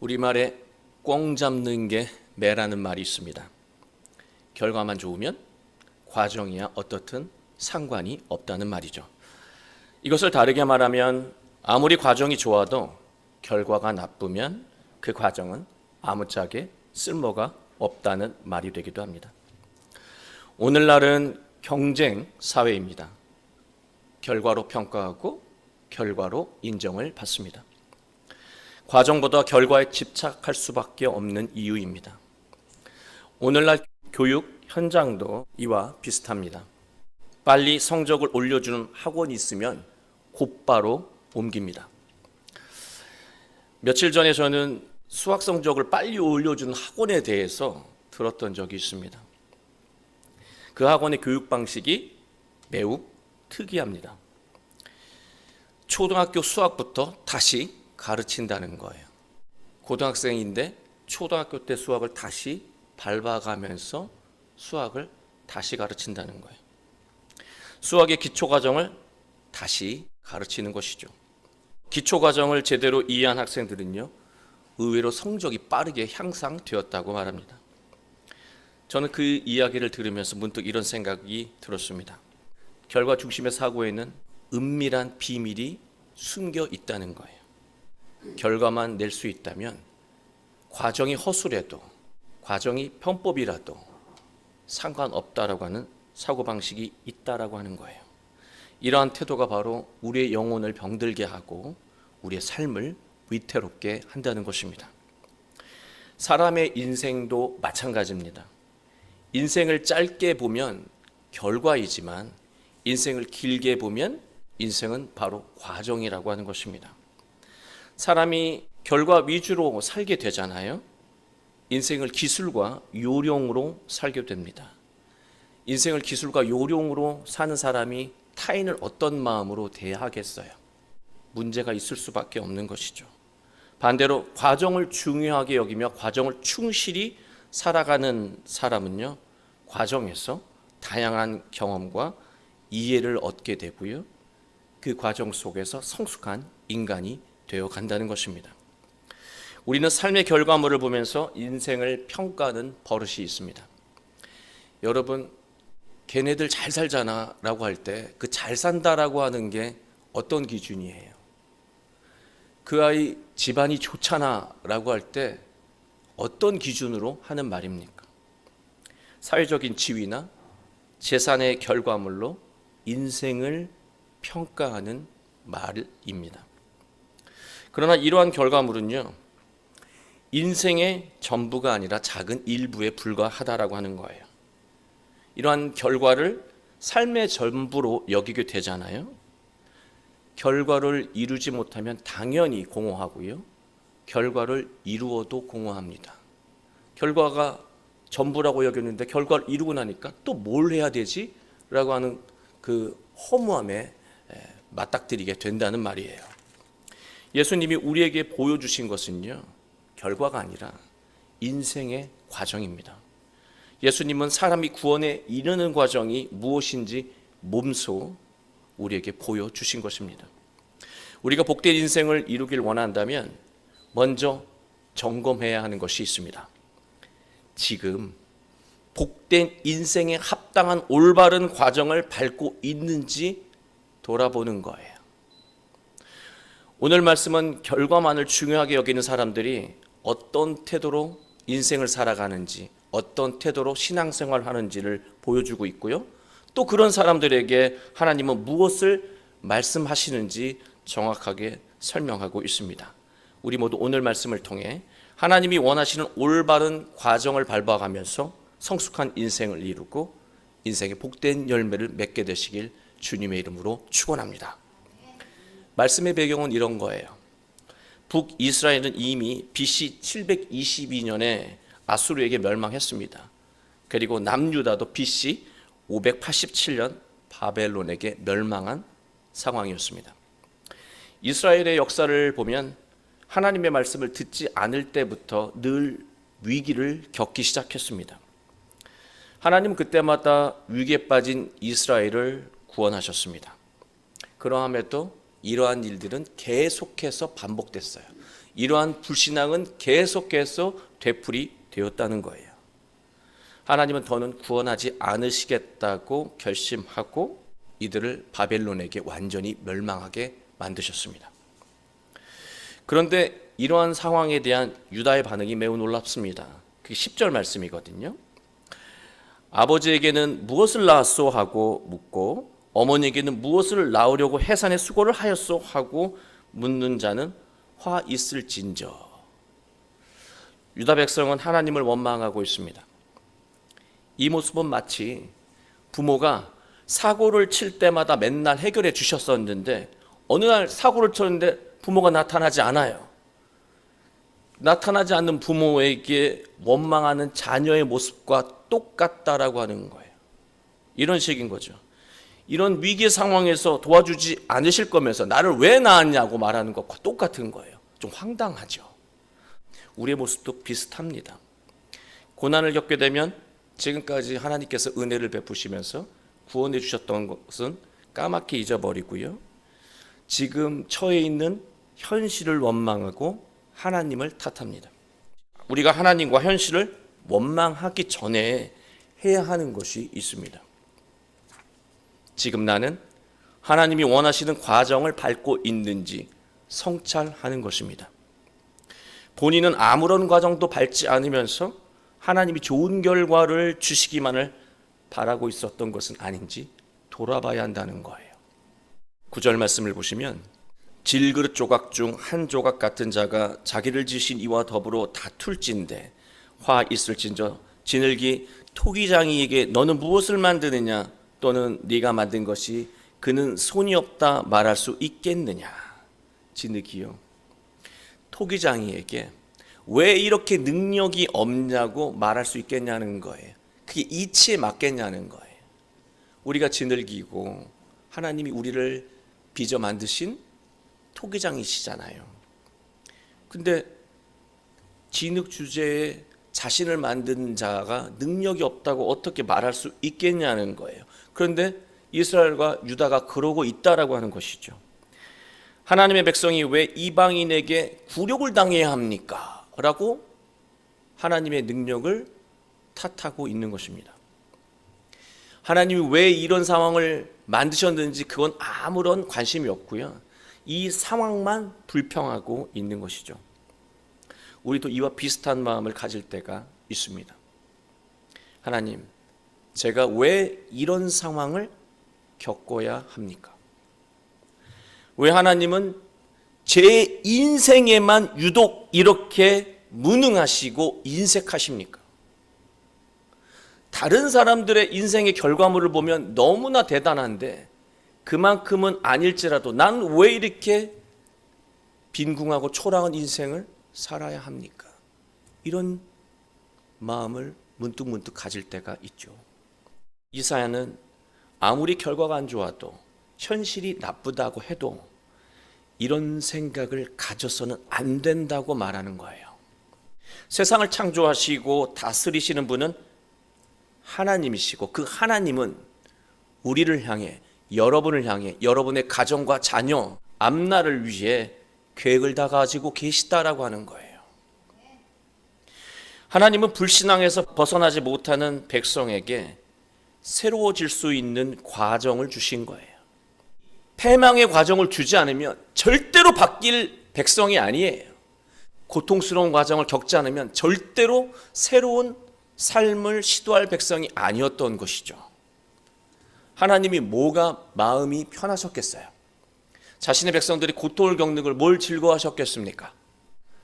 우리말에 꽁 잡는 게 매라는 말이 있습니다. 결과만 좋으면 과정이야 어떻든 상관이 없다는 말이죠. 이것을 다르게 말하면 아무리 과정이 좋아도 결과가 나쁘면 그 과정은 아무짝에 쓸모가 없다는 말이 되기도 합니다. 오늘날은 경쟁 사회입니다. 결과로 평가하고 결과로 인정을 받습니다. 과정보다 결과에 집착할 수밖에 없는 이유입니다. 오늘날 교육 현장도 이와 비슷합니다. 빨리 성적을 올려주는 학원이 있으면 곧바로 옮깁니다. 며칠 전에 저는 수학 성적을 빨리 올려주는 학원에 대해서 들었던 적이 있습니다. 그 학원의 교육 방식이 매우 특이합니다. 초등학교 수학부터 다시 가르친다는 거예요. 고등학생인데 초등학교 때 수학을 다시 밟아가면서 수학을 다시 가르친다는 거예요. 수학의 기초 과정을 다시 가르치는 것이죠. 기초 과정을 제대로 이해한 학생들은요, 의외로 성적이 빠르게 향상되었다고 말합니다. 저는 그 이야기를 들으면서 문득 이런 생각이 들었습니다. 결과 중심의 사고에는 은밀한 비밀이 숨겨 있다는 거예요. 결과만 낼 수 있다면 과정이 허술해도 과정이 편법이라도 상관없다라고 하는 사고 방식이 있다라고 하는 거예요. 이러한 태도가 바로 우리의 영혼을 병들게 하고 우리의 삶을 위태롭게 한다는 것입니다. 사람의 인생도 마찬가지입니다. 인생을 짧게 보면 결과이지만 인생을 길게 보면 인생은 바로 과정이라고 하는 것입니다. 사람이 결과 위주로 살게 되잖아요. 인생을 기술과 요령으로 살게 됩니다. 인생을 기술과 요령으로 사는 사람이 타인을 어떤 마음으로 대하겠어요? 문제가 있을 수밖에 없는 것이죠. 반대로 과정을 중요하게 여기며 과정을 충실히 살아가는 사람은요, 과정에서 다양한 경험과 이해를 얻게 되고요. 그 과정 속에서 성숙한 인간이 되어 간다는 것입니다. 우리는 삶의 결과물을 보면서 인생을 평가하는 버릇이 있습니다. 여러분, 걔네들 잘 살잖아 라고 할 때 그 잘 산다라고 하는 게 어떤 기준이에요? 그 아이 집안이 좋잖아 라고 할 때 어떤 기준으로 하는 말입니까? 사회적인 지위나 재산의 결과물로 인생을 평가하는 말입니다. 그러나 이러한 결과물은요, 인생의 전부가 아니라 작은 일부에 불과하다라고 하는 거예요. 이러한 결과를 삶의 전부로 여기게 되잖아요. 결과를 이루지 못하면 당연히 공허하고요. 결과를 이루어도 공허합니다. 결과가 전부라고 여겼는데 결과를 이루고 나니까 또 뭘 해야 되지? 라고 하는 그 허무함에 맞닥뜨리게 된다는 말이에요. 예수님이 우리에게 보여주신 것은요, 결과가 아니라 인생의 과정입니다. 예수님은 사람이 구원에 이르는 과정이 무엇인지 몸소 우리에게 보여주신 것입니다. 우리가 복된 인생을 이루길 원한다면 먼저 점검해야 하는 것이 있습니다. 지금 복된 인생에 합당한 올바른 과정을 밟고 있는지 돌아보는 거예요. 오늘 말씀은 결과만을 중요하게 여기는 사람들이 어떤 태도로 인생을 살아가는지, 어떤 태도로 신앙생활 하는지를 보여주고 있고요. 또 그런 사람들에게 하나님은 무엇을 말씀하시는지 정확하게 설명하고 있습니다. 우리 모두 오늘 말씀을 통해 하나님이 원하시는 올바른 과정을 밟아가면서 성숙한 인생을 이루고 인생의 복된 열매를 맺게 되시길 주님의 이름으로 축원합니다. 말씀의 배경은 이런 거예요. 북이스라엘은 이미 BC 722년에 아수르에게 멸망했습니다. 그리고 남유다도 BC 587년 바벨론에게 멸망한 상황이었습니다. 이스라엘의 역사를 보면 하나님의 말씀을 듣지 않을 때부터 늘 위기를 겪기 시작했습니다. 하나님 그때마다 위기에 빠진 이스라엘을 구원하셨습니다. 그러함에도 이러한 일들은 계속해서 반복됐어요. 이러한 불신앙은 계속해서 되풀이 되었다는 거예요. 하나님은 더는 구원하지 않으시겠다고 결심하고 이들을 바벨론에게 완전히 멸망하게 만드셨습니다. 그런데 이러한 상황에 대한 유다의 반응이 매우 놀랍습니다. 그게 10절 말씀이거든요. 아버지에게는 무엇을 낳았소 하고 묻고 어머니에게는 무엇을 낳으려고 해산의 수고를 하였소 하고 묻는 자는 화 있을진저. 유다 백성은 하나님을 원망하고 있습니다. 이 모습은 마치 부모가 사고를 칠 때마다 맨날 해결해 주셨었는데 어느 날 사고를 쳤는데 부모가 나타나지 않아요. 나타나지 않는 부모에게 원망하는 자녀의 모습과 똑같다라고 하는 거예요. 이런 식인 거죠. 이런 위기 상황에서 도와주지 않으실 거면서 나를 왜 낳았냐고 말하는 것과 똑같은 거예요. 좀 황당하죠. 우리의 모습도 비슷합니다. 고난을 겪게 되면 지금까지 하나님께서 은혜를 베푸시면서 구원해 주셨던 것은 까맣게 잊어버리고요. 지금 처해 있는 현실을 원망하고 하나님을 탓합니다. 우리가 하나님과 현실을 원망하기 전에 해야 하는 것이 있습니다. 지금 나는 하나님이 원하시는 과정을 밟고 있는지 성찰하는 것입니다. 본인은 아무런 과정도 밟지 않으면서 하나님이 좋은 결과를 주시기만을 바라고 있었던 것은 아닌지 돌아봐야 한다는 거예요. 구절 말씀을 보시면 질그릇 조각 중 한 조각 같은 자가 자기를 지신 이와 더불어 다툴진대 화 있을진저 지늘기 토기장이에게 너는 무엇을 만드느냐 또는 네가 만든 것이 그는 손이 없다 말할 수 있겠느냐 지느기요 토기장이에게 왜 이렇게 능력이 없냐고 말할 수 있겠냐는 거예요. 그게 이치에 맞겠냐는 거예요. 우리가 지늘기고 하나님이 우리를 빚어 만드신 토기장이시잖아요. 근데 진흙 주제에 자신을 만든 자가 능력이 없다고 어떻게 말할 수 있겠냐는 거예요. 그런데 이스라엘과 유다가 그러고 있다라고 하는 것이죠. 하나님의 백성이 왜 이방인에게 굴욕을 당해야 합니까? 라고 하나님의 능력을 탓하고 있는 것입니다. 하나님이 왜 이런 상황을 만드셨는지 그건 아무런 관심이 없고요. 이 상황만 불평하고 있는 것이죠. 우리도 이와 비슷한 마음을 가질 때가 있습니다. 하나님, 제가 왜 이런 상황을 겪어야 합니까? 왜 하나님은 제 인생에만 유독 이렇게 무능하시고 인색하십니까? 다른 사람들의 인생의 결과물을 보면 너무나 대단한데 그만큼은 아닐지라도 난 왜 이렇게 빈궁하고 초라한 인생을 살아야 합니까? 이런 마음을 문득 문득 가질 때가 있죠. 이사야는 아무리 결과가 안 좋아도 현실이 나쁘다고 해도 이런 생각을 가져서는 안 된다고 말하는 거예요. 세상을 창조하시고 다스리시는 분은 하나님이시고 그 하나님은 우리를 향해 여러분을 향해 여러분의 가정과 자녀 앞날을 위해 계획을 다 가지고 계시다라고 하는 거예요. 하나님은 불신앙에서 벗어나지 못하는 백성에게 새로워질 수 있는 과정을 주신 거예요. 패망의 과정을 주지 않으면 절대로 바뀔 백성이 아니에요. 고통스러운 과정을 겪지 않으면 절대로 새로운 삶을 시도할 백성이 아니었던 것이죠. 하나님이 뭐가 마음이 편하셨겠어요? 자신의 백성들이 고통을 겪는 걸 뭘 즐거워하셨겠습니까?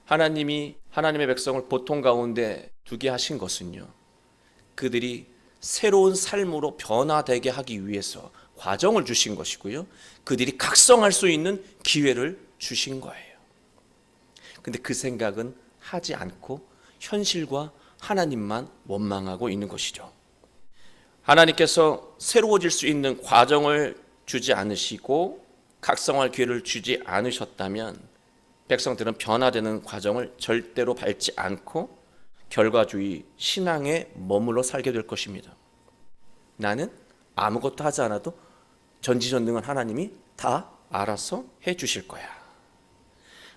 하나님이 하나님의 백성을 보통 가운데 두게 하신 것은요. 그들이 새로운 삶으로 변화되게 하기 위해서 과정을 주신 것이고요. 그들이 각성할 수 있는 기회를 주신 거예요. 근데 그 생각은 하지 않고 현실과 하나님만 원망하고 있는 것이죠. 하나님께서 새로워질 수 있는 과정을 주지 않으시고 각성할 기회를 주지 않으셨다면 백성들은 변화되는 과정을 절대로 밟지 않고 결과주의 신앙에 머물러 살게 될 것입니다. 나는 아무것도 하지 않아도 전지전능한 하나님이 다 알아서 해 주실 거야.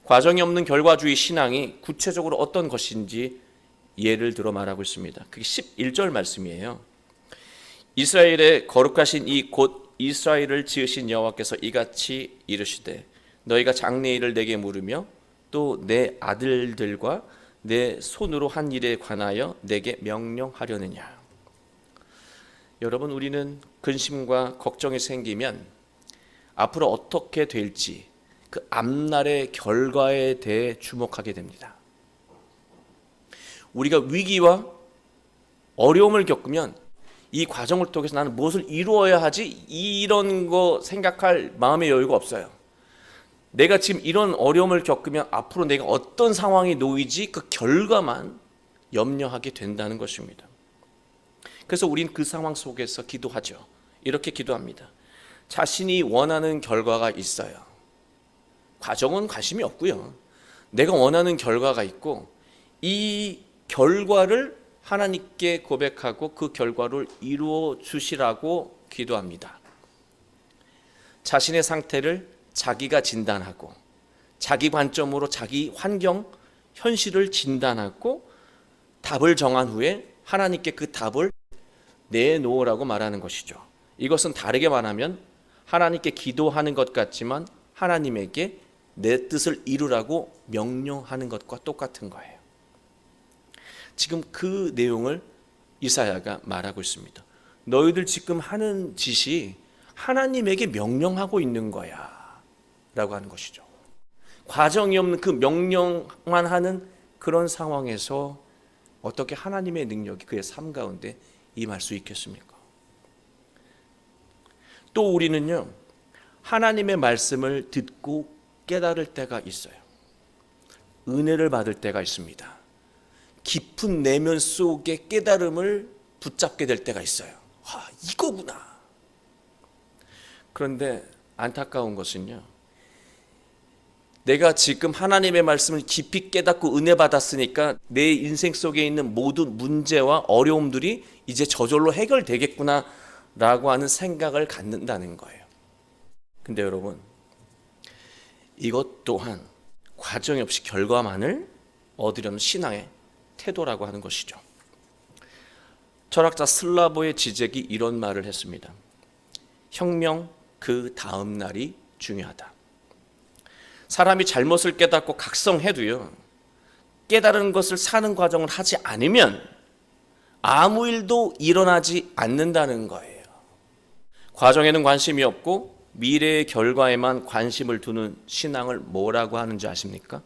과정이 없는 결과주의 신앙이 구체적으로 어떤 것인지 예를 들어 말하고 있습니다. 그게 11절 말씀이에요. 이스라엘의 거룩하신 이 곧 이스라엘을 지으신 여호와께서 이같이 이르시되 너희가 장래일을 내게 물으며 또 내 아들들과 내 손으로 한 일에 관하여 내게 명령하려느냐. 여러분 우리는 근심과 걱정이 생기면 앞으로 어떻게 될지 그 앞날의 결과에 대해 주목하게 됩니다. 우리가 위기와 어려움을 겪으면 이 과정을 통해서 나는 무엇을 이루어야 하지 이런 거 생각할 마음의 여유가 없어요. 내가 지금 이런 어려움을 겪으면 앞으로 내가 어떤 상황이 놓이지 그 결과만 염려하게 된다는 것입니다. 그래서 우린 그 상황 속에서 기도하죠. 이렇게 기도합니다. 자신이 원하는 결과가 있어요. 과정은 관심이 없고요. 내가 원하는 결과가 있고 이 결과를 하나님께 고백하고 그 결과를 이루어 주시라고 기도합니다. 자신의 상태를 자기가 진단하고 자기 관점으로 자기 환경, 현실을 진단하고 답을 정한 후에 하나님께 그 답을 내놓으라고 말하는 것이죠. 이것은 다르게 말하면 하나님께 기도하는 것 같지만 하나님에게 내 뜻을 이루라고 명령하는 것과 똑같은 거예요. 지금 그 내용을 이사야가 말하고 있습니다. 너희들 지금 하는 짓이 하나님에게 명령하고 있는 거야. 라고 하는 것이죠. 과정이 없는 그 명령만 하는 그런 상황에서 어떻게 하나님의 능력이 그의 삶 가운데 임할 수 있겠습니까? 또 우리는요, 하나님의 말씀을 듣고 깨달을 때가 있어요. 은혜를 받을 때가 있습니다. 깊은 내면 속의 깨달음을 붙잡게 될 때가 있어요. 와, 이거구나. 그런데 안타까운 것은요. 내가 지금 하나님의 말씀을 깊이 깨닫고 은혜 받았으니까 내 인생 속에 있는 모든 문제와 어려움들이 이제 저절로 해결되겠구나 라고 하는 생각을 갖는다는 거예요. 근데 여러분, 이것 또한 과정이 없이 결과만을 얻으려는 신앙의 태도라고 하는 것이죠. 철학자 슬라보의 지적이 이런 말을 했습니다. 혁명 그 다음 날이 중요하다. 사람이 잘못을 깨닫고 각성해도요. 깨달은 것을 사는 과정을 하지 않으면 아무 일도 일어나지 않는다는 거예요. 과정에는 관심이 없고 미래의 결과에만 관심을 두는 신앙을 뭐라고 하는지 아십니까?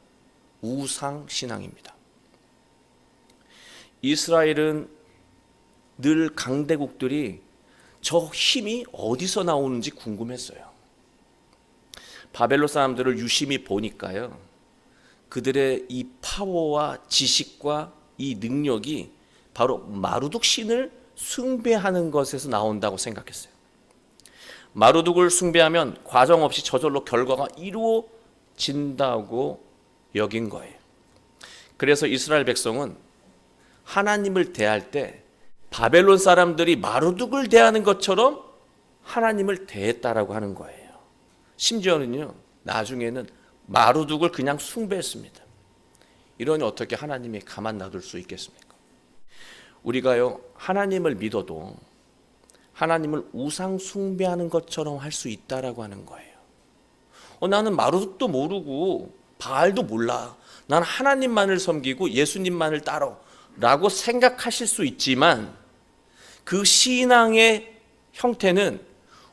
우상 신앙입니다. 이스라엘은 늘 강대국들이 저 힘이 어디서 나오는지 궁금했어요. 바벨로 사람들을 유심히 보니까요. 그들의 이 파워와 지식과 이 능력이 바로 마루둑 신을 숭배하는 것에서 나온다고 생각했어요. 마루둑을 숭배하면 과정 없이 저절로 결과가 이루어진다고 여긴 거예요. 그래서 이스라엘 백성은 하나님을 대할 때 바벨론 사람들이 마루둑을 대하는 것처럼 하나님을 대했다라고 하는 거예요. 심지어는요, 나중에는 마루둑을 그냥 숭배했습니다. 이러니 어떻게 하나님이 가만 놔둘 수 있겠습니까? 우리가요, 하나님을 믿어도 하나님을 우상 숭배하는 것처럼 할 수 있다라고 하는 거예요. 어, 나는 마루둑도 모르고 바알도 몰라. 난 하나님만을 섬기고 예수님만을 따라. 라고 생각하실 수 있지만 그 신앙의 형태는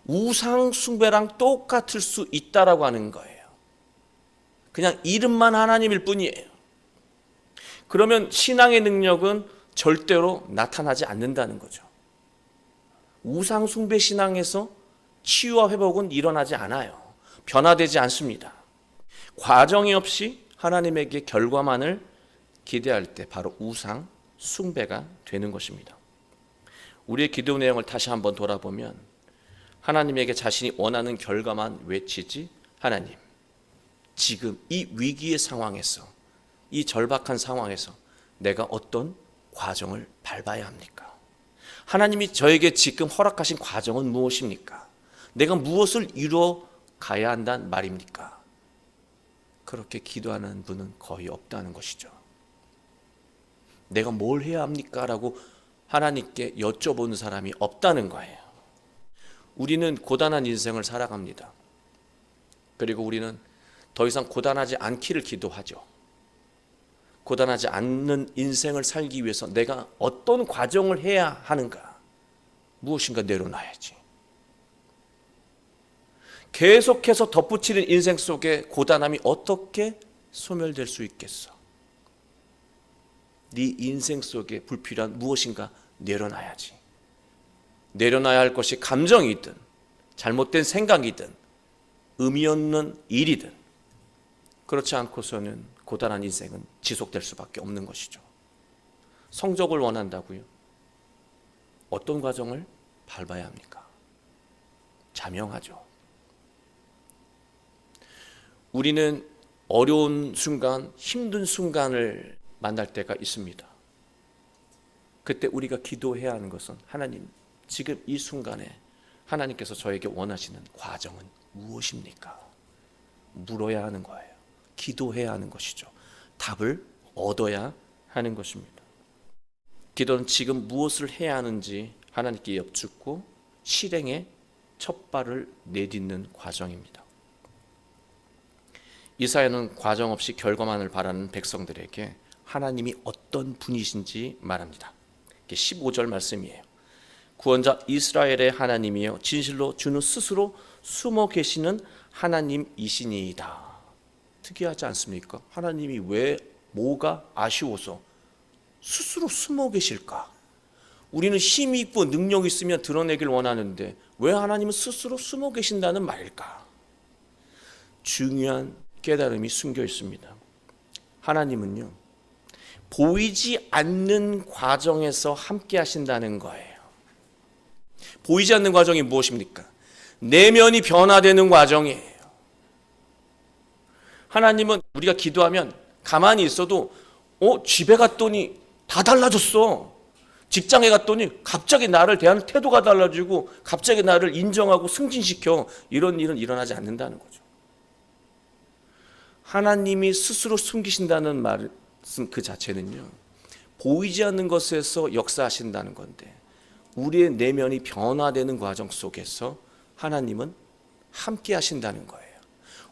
우상 숭배랑 똑같을 수 있다라고 하는 거예요. 그냥 이름만 하나님일 뿐이에요. 그러면 신앙의 능력은 절대로 나타나지 않는다는 거죠. 우상 숭배 신앙에서 치유와 회복은 일어나지 않아요. 변화되지 않습니다. 과정이 없이 하나님에게 결과만을 기대할 때 바로 우상 숭배가 되는 것입니다. 우리의 기도 내용을 다시 한번 돌아보면 하나님에게 자신이 원하는 결과만 외치지 하나님 지금 이 위기의 상황에서 이 절박한 상황에서 내가 어떤 과정을 밟아야 합니까? 하나님이 저에게 지금 허락하신 과정은 무엇입니까? 내가 무엇을 이루어 가야 한다는 말입니까? 그렇게 기도하는 분은 거의 없다는 것이죠. 내가 뭘 해야 합니까? 라고 하나님께 여쭤보는 사람이 없다는 거예요. 우리는 고단한 인생을 살아갑니다. 그리고 우리는 더 이상 고단하지 않기를 기도하죠. 고단하지 않는 인생을 살기 위해서 내가 어떤 과정을 해야 하는가? 무엇인가 내려놔야지. 계속해서 덧붙이는 인생 속에 고단함이 어떻게 소멸될 수 있겠어? 네 인생 속에 불필요한 무엇인가 내려놔야지. 내려놔야 할 것이 감정이든 잘못된 생각이든 의미 없는 일이든 그렇지 않고서는 고단한 인생은 지속될 수밖에 없는 것이죠. 성적을 원한다고요? 어떤 과정을 밟아야 합니까? 자명하죠. 우리는 어려운 순간, 힘든 순간을 만날 때가 있습니다. 그때 우리가 기도해야 하는 것은 하나님, 지금 이 순간에 하나님께서 저에게 원하시는 과정은 무엇입니까? 물어야 하는 거예요. 기도해야 하는 것이죠. 답을 얻어야 하는 것입니다. 기도는 지금 무엇을 해야 하는지 하나님께 여쭙고 실행에 첫 발을 내딛는 과정입니다. 이사야는 과정 없이 결과만을 바라는 백성들에게 하나님이 어떤 분이신지 말합니다. 15절 말씀이에요. 구원자 이스라엘의 하나님이여 진실로 주는 스스로 숨어 계시는 하나님이시니이다. 특이하지 않습니까? 하나님이 왜 뭐가 아쉬워서 스스로 숨어 계실까? 우리는 힘이 있고 능력이 있으면 드러내길 원하는데 왜 하나님은 스스로 숨어 계신다는 말일까? 중요한 깨달음이 숨겨 있습니다. 하나님은요, 보이지 않는 과정에서 함께 하신다는 거예요. 보이지 않는 과정이 무엇입니까? 내면이 변화되는 과정이에요. 하나님은 우리가 기도하면 가만히 있어도 어 집에 갔더니 다 달라졌어. 직장에 갔더니 갑자기 나를 대하는 태도가 달라지고 갑자기 나를 인정하고 승진시켜 이런 일은 일어나지 않는다는 거죠. 하나님이 스스로 숨기신다는 말 씀 그 자체는요. 보이지 않는 것에서 역사하신다는 건데 우리의 내면이 변화되는 과정 속에서 하나님은 함께 하신다는 거예요.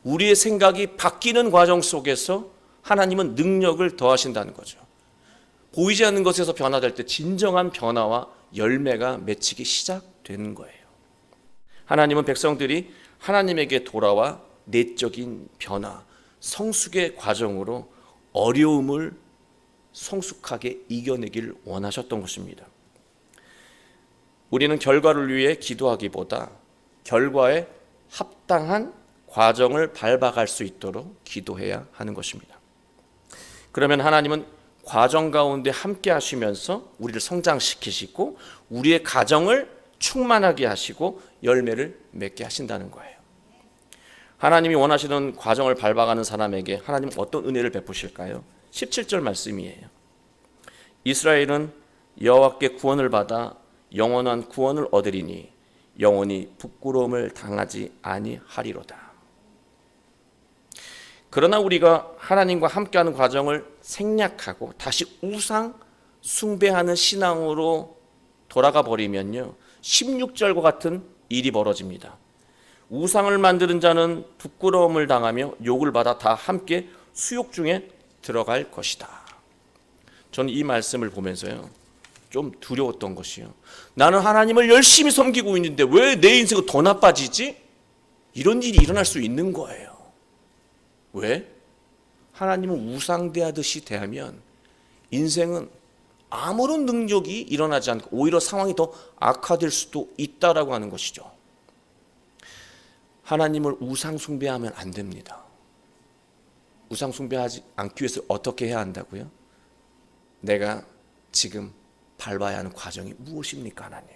우리의 생각이 바뀌는 과정 속에서 하나님은 능력을 더하신다는 거죠. 보이지 않는 것에서 변화될 때 진정한 변화와 열매가 맺히기 시작되는 거예요. 하나님은 백성들이 하나님에게 돌아와 내적인 변화, 성숙의 과정으로 어려움을 성숙하게 이겨내길 원하셨던 것입니다. 우리는 결과를 위해 기도하기보다 결과에 합당한 과정을 밟아갈 수 있도록 기도해야 하는 것입니다. 그러면 하나님은 과정 가운데 함께 하시면서 우리를 성장시키시고 우리의 가정을 충만하게 하시고 열매를 맺게 하신다는 거예요. 하나님이 원하시는 과정을 밟아가는 사람에게 하나님 어떤 은혜를 베푸실까요? 17절 말씀이에요. 이스라엘은 여호와께 구원을 받아 영원한 구원을 얻으리니 영원히 부끄러움을 당하지 아니하리로다. 그러나 우리가 하나님과 함께하는 과정을 생략하고 다시 우상 숭배하는 신앙으로 돌아가 버리면요. 16절과 같은 일이 벌어집니다. 우상을 만드는 자는 부끄러움을 당하며 욕을 받아 다 함께 수욕 중에 들어갈 것이다. 저는 이 말씀을 보면서요. 좀 두려웠던 것이요. 나는 하나님을 열심히 섬기고 있는데 왜 내 인생은 더 나빠지지? 이런 일이 일어날 수 있는 거예요. 왜? 하나님은 우상대하듯이 대하면 인생은 아무런 능력이 일어나지 않고 오히려 상황이 더 악화될 수도 있다라고 하는 것이죠. 하나님을 우상 숭배하면 안 됩니다. 우상 숭배하지 않기 위해서 어떻게 해야 한다고요? 내가 지금 밟아야 하는 과정이 무엇입니까, 하나님?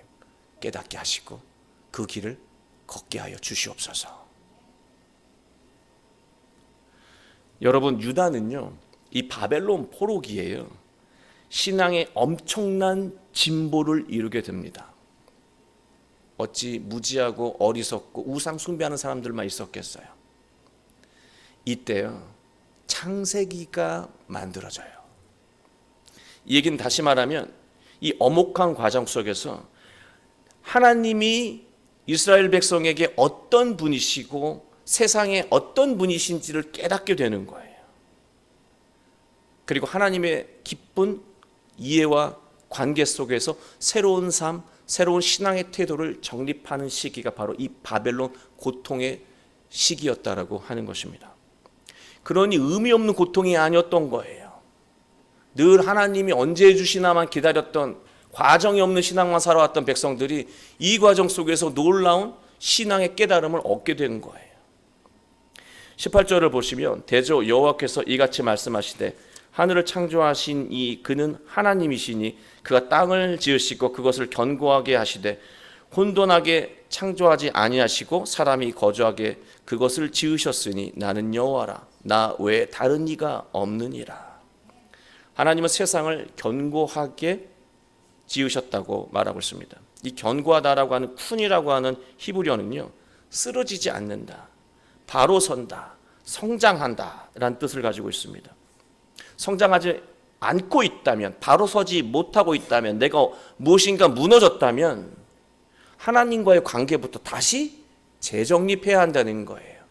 깨닫게 하시고 그 길을 걷게 하여 주시옵소서. 여러분 유다는요 이 바벨론 포로기에요 신앙의 엄청난 진보를 이루게 됩니다. 어찌 무지하고 어리석고 우상 숭배하는 사람들만 있었겠어요. 이때요 창세기가 만들어져요. 이 얘기는 다시 말하면 이 어목한 과정 속에서 하나님이 이스라엘 백성에게 어떤 분이시고 세상에 어떤 분이신지를 깨닫게 되는 거예요. 그리고 하나님의 기쁜 이해와 관계 속에서 새로운 삶, 새로운 신앙의 태도를 정립하는 시기가 바로 이 바벨론 고통의 시기였다라고 하는 것입니다. 그러니 의미 없는 고통이 아니었던 거예요. 늘 하나님이 언제 해주시나만 기다렸던 과정이 없는 신앙만 살아왔던 백성들이 이 과정 속에서 놀라운 신앙의 깨달음을 얻게 된 거예요. 18절을 보시면 대저 여호와께서 이같이 말씀하시되 하늘을 창조하신 이 그는 하나님이시니 그가 땅을 지으시고 그것을 견고하게 하시되 혼돈하게 창조하지 아니하시고 사람이 거주하게 그것을 지으셨으니 나는 여호와라 나 외에 다른 이가 없느니라 하나님은 세상을 견고하게 지으셨다고 말하고 있습니다. 이 견고하다라고 하는 쿤이라고 하는 히브리어는요 쓰러지지 않는다, 바로 선다, 성장한다라는 뜻을 가지고 있습니다. 성장하지 않고 있다면, 바로 서지 못하고 있다면, 내가 무엇인가 무너졌다면 하나님과의 관계부터 다시 재정립해야 한다는 거예요.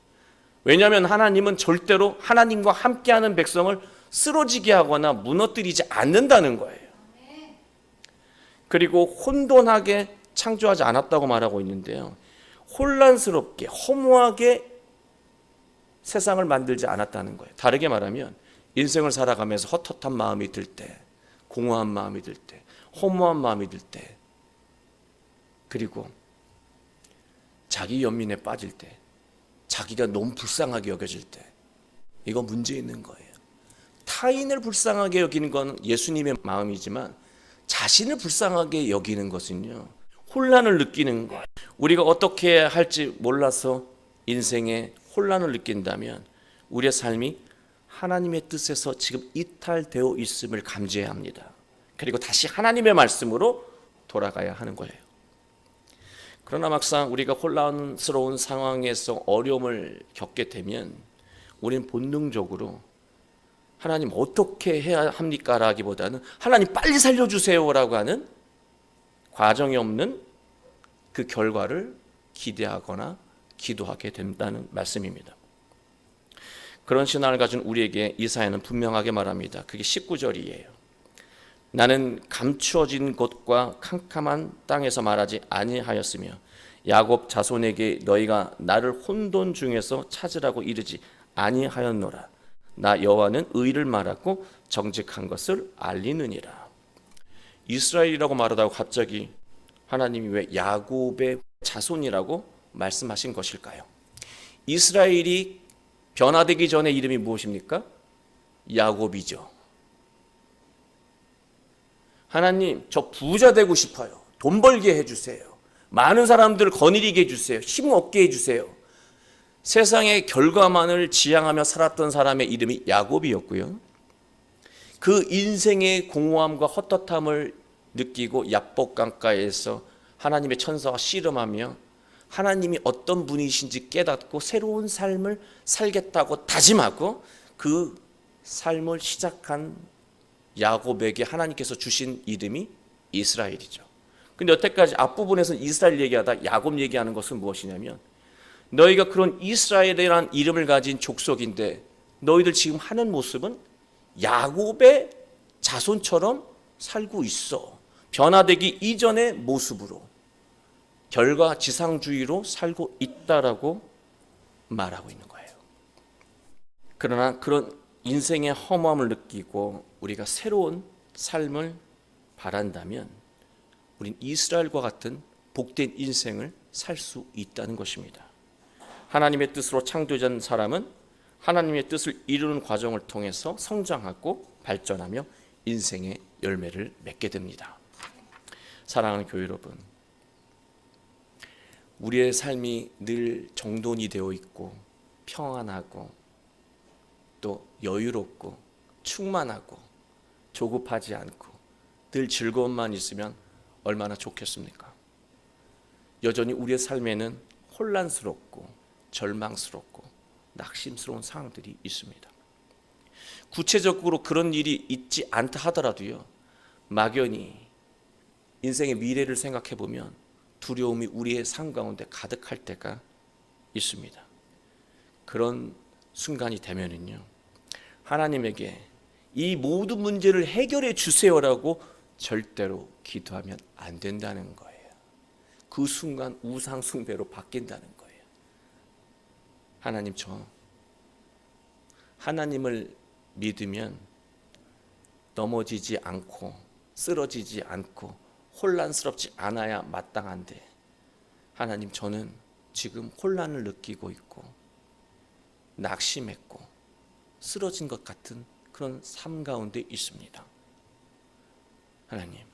왜냐하면 하나님은 절대로 하나님과 함께하는 백성을 쓰러지게 하거나 무너뜨리지 않는다는 거예요. 그리고 혼돈하게 창조하지 않았다고 말하고 있는데요. 혼란스럽게 허무하게 세상을 만들지 않았다는 거예요. 다르게 말하면 인생을 살아가면서 헛헛한 마음이 들 때, 공허한 마음이 들 때, 허무한 마음이 들 때, 그리고 자기 연민에 빠질 때, 자기가 너무 불쌍하게 여겨질 때, 이거 문제 있는 거예요. 타인을 불쌍하게 여기는 건 예수님의 마음이지만 자신을 불쌍하게 여기는 것은요. 혼란을 느끼는 것. 우리가 어떻게 할지 몰라서 인생에 혼란을 느낀다면 우리의 삶이 하나님의 뜻에서 지금 이탈되어 있음을 감지해야 합니다. 그리고 다시 하나님의 말씀으로 돌아가야 하는 거예요. 그러나 막상 우리가 혼란스러운 상황에서 어려움을 겪게 되면 우리는 본능적으로 하나님 어떻게 해야 합니까? 라기보다는 하나님 빨리 살려주세요 라고 하는 과정이 없는 그 결과를 기대하거나 기도하게 된다는 말씀입니다. 그런 신앙을 가진 우리에게 이사야는 분명하게 말합니다. 그게 19절이에요. 나는 감추어진 곳과 캄캄한 땅에서 말하지 아니하였으며 야곱 자손에게 너희가 나를 혼돈 중에서 찾으라고 이르지 아니하였노라. 나 여호와는 의를 말하고 정직한 것을 알리느니라. 이스라엘이라고 말하다가 갑자기 하나님이 왜 야곱의 자손이라고 말씀하신 것일까요? 이스라엘이 변화되기 전에 이름이 무엇입니까? 야곱이죠. 하나님, 저 부자 되고 싶어요. 돈 벌게 해주세요. 많은 사람들을 거느리게 해주세요. 힘 얻게 해주세요. 세상의 결과만을 지향하며 살았던 사람의 이름이 야곱이었고요. 그 인생의 공허함과 헛헛함을 느끼고 야복 강가에서 하나님의 천사와 씨름하며 하나님이 어떤 분이신지 깨닫고 새로운 삶을 살겠다고 다짐하고 그 삶을 시작한 야곱에게 하나님께서 주신 이름이 이스라엘이죠. 근데 여태까지 앞부분에서 이스라엘 얘기하다 야곱 얘기하는 것은 무엇이냐면 너희가 그런 이스라엘이라는 이름을 가진 족속인데 너희들 지금 하는 모습은 야곱의 자손처럼 살고 있어. 변화되기 이전의 모습으로 결과 지상주의로 살고 있다라고 말하고 있는 거예요. 그러나 그런 인생의 허무함을 느끼고 우리가 새로운 삶을 바란다면 우린 이스라엘과 같은 복된 인생을 살 수 있다는 것입니다. 하나님의 뜻으로 창조된 사람은 하나님의 뜻을 이루는 과정을 통해서 성장하고 발전하며 인생의 열매를 맺게 됩니다. 사랑하는 교회 여러분, 우리의 삶이 늘 정돈이 되어 있고 평안하고 또 여유롭고 충만하고 조급하지 않고 늘 즐거움만 있으면 얼마나 좋겠습니까? 여전히 우리의 삶에는 혼란스럽고 절망스럽고 낙심스러운 상황들이 있습니다. 구체적으로 그런 일이 있지 않다 하더라도요. 막연히 인생의 미래를 생각해 보면 두려움이 우리의 삶 가운데 가득할 때가 있습니다. 그런 순간이 되면은요. 하나님에게 이 모든 문제를 해결해 주세요라고 절대로 기도하면 안 된다는 거예요. 그 순간 우상 숭배로 바뀐다는 거예요. 하나님 저 하나님을 믿으면 넘어지지 않고 쓰러지지 않고 혼란스럽지 않아야 마땅한데 하나님 저는 지금 혼란을 느끼고 있고 낙심했고 쓰러진 것 같은 그런 삶 가운데 있습니다. 하나님,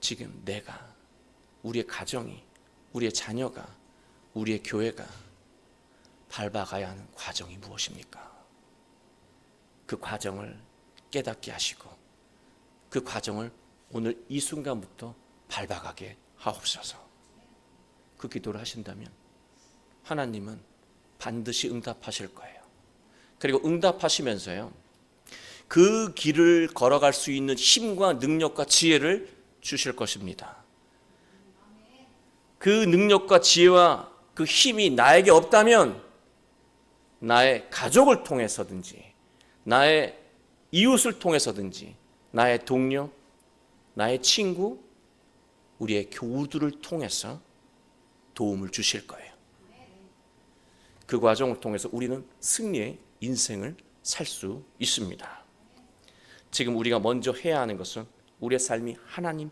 지금 내가 우리의 가정이 우리의 자녀가 우리의 교회가 밟아가야 하는 과정이 무엇입니까? 그 과정을 깨닫게 하시고 그 과정을 오늘 이 순간부터 밟아가게 하옵소서. 그 기도를 하신다면 하나님은 반드시 응답하실 거예요. 그리고 응답하시면서요. 그 길을 걸어갈 수 있는 힘과 능력과 지혜를 주실 것입니다. 그 능력과 지혜와 그 힘이 나에게 없다면 나의 가족을 통해서든지 나의 이웃을 통해서든지 나의 동료, 나의 친구, 우리의 교우들을 통해서 도움을 주실 거예요. 그 과정을 통해서 우리는 승리의 인생을 살 수 있습니다. 지금 우리가 먼저 해야 하는 것은 우리의 삶이 하나님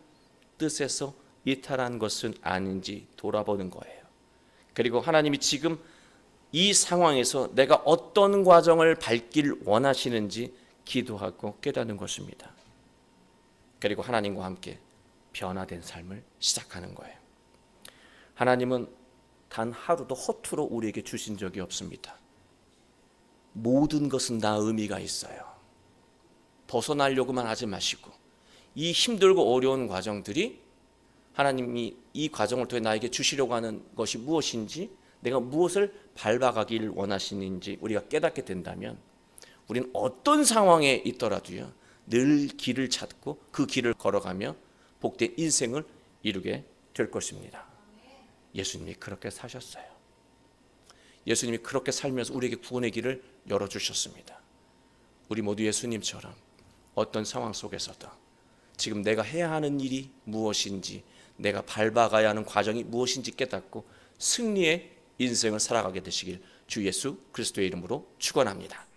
뜻에서 이탈한 것은 아닌지 돌아보는 거예요. 그리고 하나님이 지금 이 상황에서 내가 어떤 과정을 밟길 원하시는지 기도하고 깨닫는 것입니다. 그리고 하나님과 함께 변화된 삶을 시작하는 거예요. 하나님은 단 하루도 허투루 우리에게 주신 적이 없습니다. 모든 것은 다 의미가 있어요. 벗어나려고만 하지 마시고 이 힘들고 어려운 과정들이 하나님이 이 과정을 통해 나에게 주시려고 하는 것이 무엇인지 내가 무엇을 밟아가길 원하시는지 우리가 깨닫게 된다면 우리는 어떤 상황에 있더라도요 늘 길을 찾고 그 길을 걸어가며 복된 인생을 이루게 될 것입니다. 예수님이 그렇게 사셨어요. 예수님이 그렇게 살면서 우리에게 구원의 길을 열어주셨습니다. 우리 모두 예수님처럼 어떤 상황 속에서도 지금 내가 해야 하는 일이 무엇인지 내가 밟아가야 하는 과정이 무엇인지 깨닫고 승리의 인생을 살아가게 되시길 주 예수 그리스도의 이름으로 축원합니다.